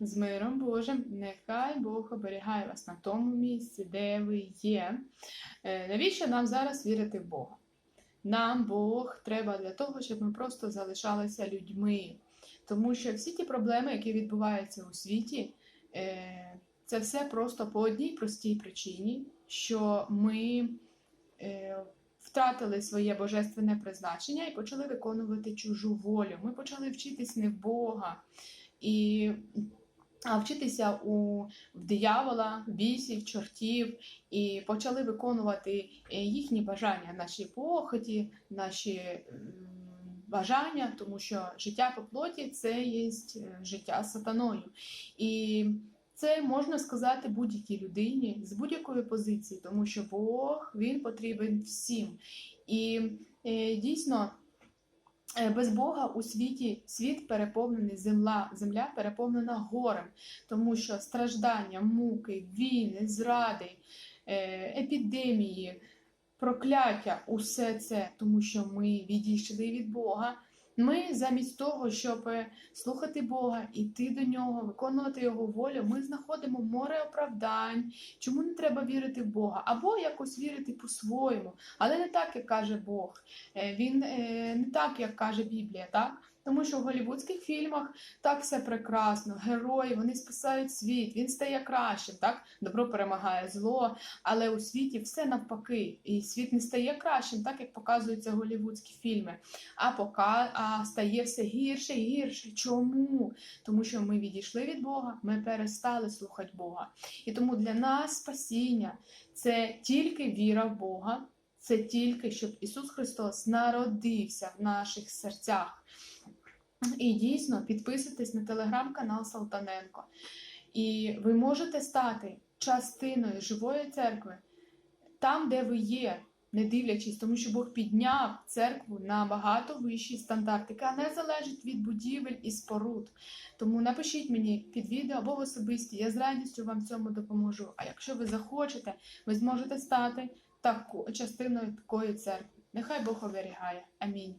З миром Божим, нехай Бог оберігає вас на тому місці, де ви є. Е, Навіщо нам зараз вірити в Бога? Нам Бог треба для того, щоб ми просто залишалися людьми. Тому що всі ті проблеми, які відбуваються у світі, е, це все просто по одній простій причині, що ми е, втратили своє божественне призначення і почали виконувати чужу волю. Ми почали вчитись не в Бога. І вчитися у диявола, бісів, чортів, і почали виконувати е, їхні бажання, наші похоті, наші бажання, тому що життя по плоті це є е, життя сатаною. І це можна сказати будь-якій людині з будь-якої позиції, тому що Бог він потрібен всім. І е, дійсно. Е, Без Бога у світі світ переповнений земля, земля переповнена горем, тому що страждання, муки, війни, зради, е, епідемії, прокляття усе це, тому що ми відійшли від Бога. Ми замість того, щоб е, слухати Бога, іти до нього, виконувати його волю, ми знаходимо море оправдань, чому не треба вірити в Бога, або якось вірити по-своєму, але не так, як каже Бог. Е, Він е, не так, як каже Біблія, так? Тому що в голівудських фільмах так все прекрасно, герої вони спасають світ, він стає кращим, так? Добро перемагає зло, але у світі все навпаки, і світ не стає кращим, так як показуються голівудські фільми, а пока а стає все гірше і гірше. Чому? Тому що ми відійшли від Бога, ми перестали слухати Бога. І тому для нас спасіння це тільки віра в Бога. Це тільки щоб Ісус Христос народився в наших серцях. І дійсно підписуйтесь на телеграм-канал Салтаненко. І ви можете стати частиною живої церкви там, де ви є, не дивлячись, тому що Бог підняв церкву на багато вищий стандарт, яка не залежить від будівель і споруд. Тому напишіть мені під відео або в особисті, я з радістю вам цьому допоможу. А якщо ви захочете, ви зможете стати таку, частиною такої церкви. Нехай Бог оберігає. Амінь.